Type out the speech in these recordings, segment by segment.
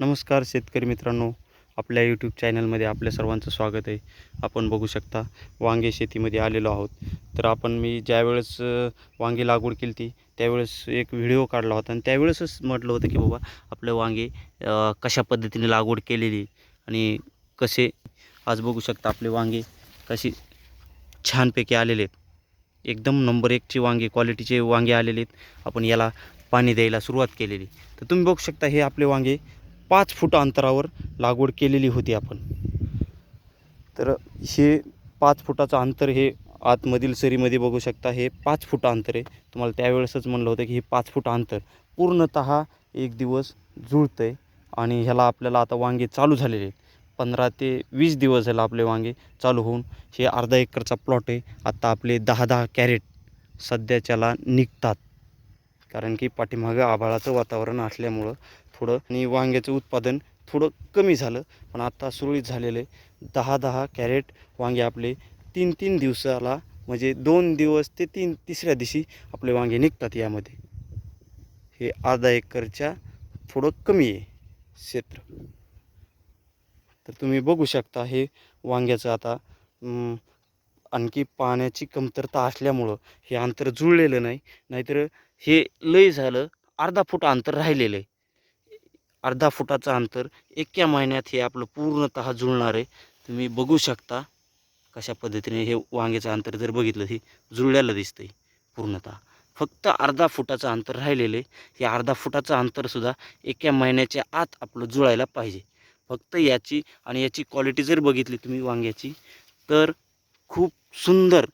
नमस्कार शेतकरी मित्रांनो आपल्या यूट्यूब चॅनलमध्ये आपल्या सर्वांचं स्वागत आहे. आपण बघू शकता वांगे शेतीमध्ये आलेलो आहोत. तर आपण मी ज्यावेळेस वांगे लागवड केली ती त्यावेळेस एक व्हिडिओ काढला होता आणि त्यावेळेसच म्हटलं होतं की बाबा आपले वांगे कशा पद्धतीने लागवड केलेली आणि कसे आज बघू शकता आपले वांगे कशी छानपैकी आलेले आहेत. एकदम नंबर एकची वांगे क्वालिटीचे वांगे आलेले आहेत. आपण याला पाणी द्यायला सुरुवात केलेली. तर तुम्ही बघू शकता हे आपले वांगे पाच फूट अंतरावर लागवड केलेली होती आपण. तर हे पाच फुटाचं अंतर हे आतमधील सरीमध्ये बघू शकता हे पाच फूट अंतर आहे. तुम्हाला त्यावेळेसच म्हणलं होतं की हे पाच फूट अंतर पूर्णतः एक दिवस जुळतं आहे आणि ह्याला आपल्याला आता वांगे चालू झालेले आहेत. पंधरा ते वीस दिवस झाला आपले वांगे चालू होऊन हे अर्धा एकरचा प्लॉट आहे. आत्ता आपले दहा दहा कॅरेट सध्याच्याला निघतात. कारण की पाठीमागं आभाळाचं वातावरण असल्यामुळं थोडं आणि वांग्याचं उत्पादन थोडं कमी झालं. पण आत्ता सुरळीत झालेलं आहे. दहा दहा कॅरेट वांगे आपले तीन तीन दिवसाला म्हणजे दोन दिवस ते तीन तिसऱ्या दिवशी आपले वांगे निघतात यामध्ये. हे अर्धा एकरच्या थोडं कमी आहे क्षेत्र. तर तुम्ही बघू शकता हे वांग्याचं आता आणखी पाण्याची कमतरता असल्यामुळं हे अंतर जुळलेलं नाही. नाहीतर हे लय झालं अर्धा फूट अंतर राहिलेलं आहे. अर्धा फुटाचं अंतर एका महिन्यात हे आपलं पूर्णतः जुळणार आहे. तुम्ही बघू शकता कशा पद्धतीने हे वांग्याचं अंतर जर बघितलं हे जुळल्याला दिसतंय पूर्णतः. फक्त अर्धा फुटाचं अंतर राहिलेलं आहे. हे अर्धा फुटाचं अंतरसुद्धा एका महिन्याच्या आत आपलं जुळायला पाहिजे. फक्त याची आणि याची क्वालिटी जर बघितली तुम्ही वांग्याची तर खूप सुंदर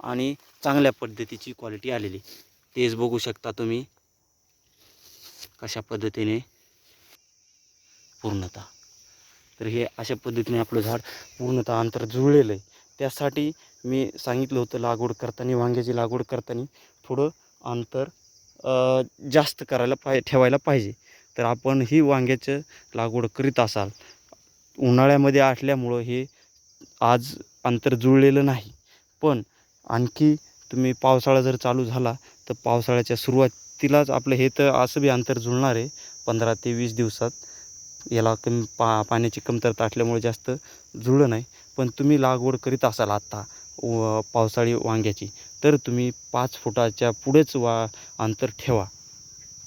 आणि चांगल्या पद्धतीची क्वालिटी आलेली तेच बघू शकता तुम्ही कशा पद्धतीने पूर्णतः. तर हे अशा पद्धतीने आपलं झाड पूर्णतः अंतर जुळलेलं आहे. त्यासाठी मी सांगितलं होतं लागवड करताना वांग्याची लागवड करताना थोडं अंतर जास्त करायला पाय ठेवायला पाहिजे. तर आपण ही वांग्याचं लागवड करीत असाल उन्हाळ्यामध्ये असल्यामुळं हे आज अंतर जुळलेलं नाही. पण आणखी तुम्ही पावसाळा जर चालू झाला तर पावसाळ्याच्या सुरुवातीलाच आपलं हे तर असं बी अंतर जुळणार आहे पंधरा ते वीस दिवसात. याला कमी पा पाण्याची कमतरता असल्यामुळे जास्त जुळलं नाही. पण तुम्ही लागवड करीत असाल आत्ता व पावसाळी वांग्याची तर तुम्ही पाच फुटाच्या पुढेच वा अंतर ठेवा.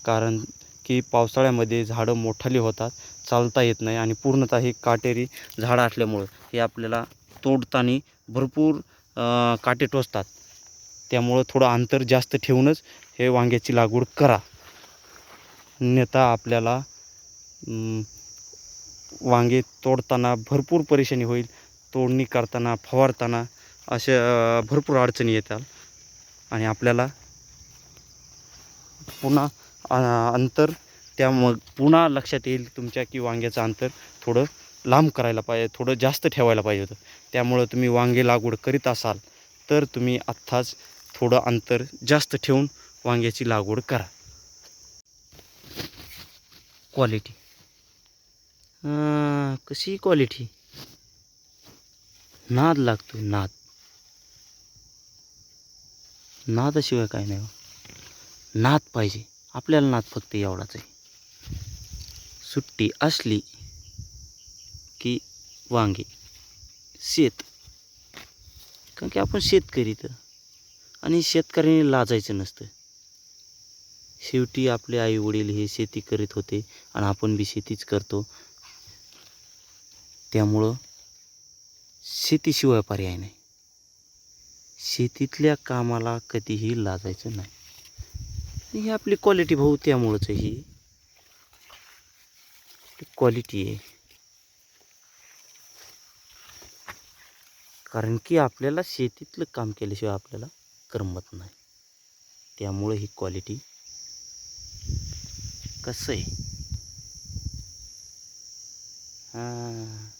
कारण की पावसाळ्यामध्ये झाडं मोठाली होतात चालता येत नाही आणि पूर्णतः हे काटेरी झाडं असल्यामुळं हे आपल्याला तोडताना भरपूर काटे टोचतात. त्यामुळं थोडं अंतर जास्त ठेवूनच हे वांग्याची लागवड करा. अन्यथा आपल्याला वांगे तोडताना भरपूर परेशानी होईल. तोडणी करताना फवारताना अशा भरपूर अडचणी येतात. आणि आपल्याला पुन्हा अंतर त्या मग पुन्हा लक्षात येईल तुमच्या की वांग्याचं अंतर थोडं लांब करायला पाहिजे थोडं जास्त ठेवायला पाहिजे होतं. त्यामुळं तुम्ही वांगे लागवड करीत असाल तर तुम्ही आत्ताच थोडं अंतर जास्त ठेवून वांग्याची लागवड करा. क्वालिटी कशी क्वालिटी नाद लागतो नाद. नादाशिवाय काय नाही हो. नाद पाहिजे. आपल्याला नाद फक्त एवढाच आहे. सुट्टी असली की वांगे शेत. कारण की आपण शेतकरी तर. आणि शेतकऱ्याने लाजायचं नसतं. शेवटी आपले आई वडील हे शेती करीत होते आणि आपण बी शेतीच करतो. त्यामुळं शेतीशिवाय पर्याय नाही. शेतीतल्या कामाला कधीही लाजायचं नाही. ही आपली क्वालिटी भाऊ त्यामुळंच ही क्वालिटी आहे. कारण की आपल्याला शेतीतलं काम केल्याशिवाय आपल्याला करमत नाही. त्यामुळं ही क्वालिटी कसं आहे? हां.